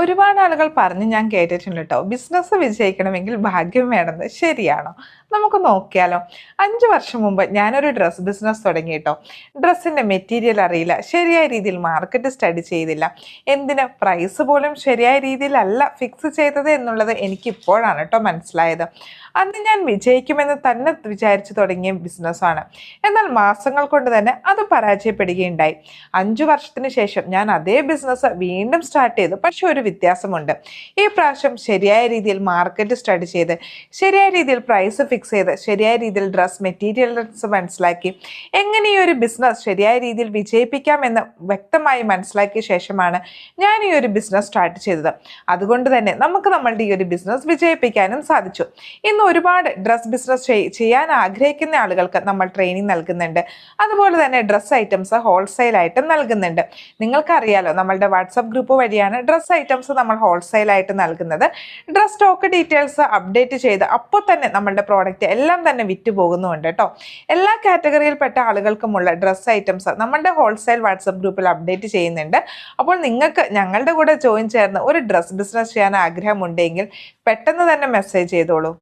ഒരുപാട് ആളുകൾ പറഞ്ഞ് ഞാൻ കേട്ടിട്ടുണ്ട് കേട്ടോ ബിസിനസ് വിജയിക്കണമെങ്കിൽ ഭാഗ്യം വേണമെന്ന് ശരിയാണോ? നമുക്ക് നോക്കിയാലോ. അഞ്ച് വർഷം മുമ്പ് ഞാനൊരു ഡ്രസ്സ് ബിസിനസ് തുടങ്ങി കേട്ടോ ഡ്രസ്സിന്റെ മെറ്റീരിയൽ അറിയില്ല. ശരിയായ രീതിയിൽ മാർക്കറ്റ് സ്റ്റഡി ചെയ്തില്ല. എന്തിന്? പ്രൈസ് പോലും ശരിയായ രീതിയിലല്ല ഫിക്സ് ചെയ്തത് എന്നുള്ളത് എനിക്കിപ്പോഴാണ് കേട്ടോ മനസ്സിലായത്. അന്ന് ഞാൻ വിജയിക്കുമെന്ന് തന്നെ വിചാരിച്ചു തുടങ്ങിയ ബിസിനസ്സാണ് എന്നാൽ മാസങ്ങൾ കൊണ്ട് തന്നെ അത് പരാജയപ്പെടുകയുണ്ടായി. അഞ്ചു വർഷത്തിന് ശേഷം ഞാൻ അതേ ബിസിനസ് വീണ്ടും സ്റ്റാർട്ട് ചെയ്തു. പക്ഷെ ഒരു വ്യത്യാസമുണ്ട്. ഈ പ്രാവശ്യം ശരിയായ രീതിയിൽ മാർക്കറ്റ് സ്റ്റഡി ചെയ്ത് ശരിയായ രീതിയിൽ പ്രൈസ് ഫിക്സ് ചെയ്ത് ശരിയായ രീതിയിൽ ഡ്രസ് മെറ്റീരിയൽസ് മനസ്സിലാക്കി എങ്ങനെ ഈ ഒരു ബിസിനസ് ശരിയായ രീതിയിൽ വിജയിപ്പിക്കാമെന്ന് വ്യക്തമായി മനസ്സിലാക്കിയ ശേഷമാണ് ഞാൻ ഈ ഒരു ബിസിനസ് സ്റ്റാർട്ട് ചെയ്തത്. അതുകൊണ്ട് തന്നെ നമുക്ക് നമ്മളുടെ ഈ ഒരു ബിസിനസ് വിജയിപ്പിക്കാനും സാധിച്ചു. ഇന്ന് ഒരുപാട് ഡ്രസ് ബിസിനസ് ചെയ്യാൻ ആഗ്രഹിക്കുന്ന ആളുകൾക്ക് നമ്മൾ ട്രെയിനിങ് നൽകുന്നുണ്ട്. അതുപോലെ തന്നെ ഡ്രസ് ഐറ്റംസ് ഹോൾസെയിൽ ആയിട്ട് നൽകുന്നുണ്ട്. നിങ്ങൾക്കറിയാലോ നമ്മളുടെ വാട്സപ്പ് ഗ്രൂപ്പ് വഴിയാണ് ഡ്രസ് ഐറ്റംസ് നമ്മൾ ഹോൾസെയിലായിട്ട് നൽകുന്നത്. ഡ്രസ് സ്റ്റോക്ക് ഡീറ്റെയിൽസ് അപ്ഡേറ്റ് ചെയ്ത് അപ്പോൾ തന്നെ നമ്മളുടെ പ്രോഡക്റ്റ് എല്ലാം തന്നെ വിറ്റ് പോകുന്നുണ്ട് കേട്ടോ. എല്ലാ കാറ്റഗറിയിൽപ്പെട്ട ആളുകൾക്കുമുള്ള ഡ്രസ് ഐറ്റംസ് നമ്മളുടെ ഹോൾസെയിൽ വാട്സപ്പ് ഗ്രൂപ്പിൽ അപ്ഡേറ്റ് ചെയ്യുന്നുണ്ട്. അപ്പോൾ നിങ്ങൾക്ക് ഞങ്ങളുടെ കൂടെ ജോയിൻ ചേർന്ന് ഒരു ഡ്രസ് ബിസിനസ് ചെയ്യാൻ ആഗ്രഹമുണ്ടെങ്കിൽ പെട്ടെന്ന് തന്നെ മെസ്സേജ് ചെയ്തോളൂ.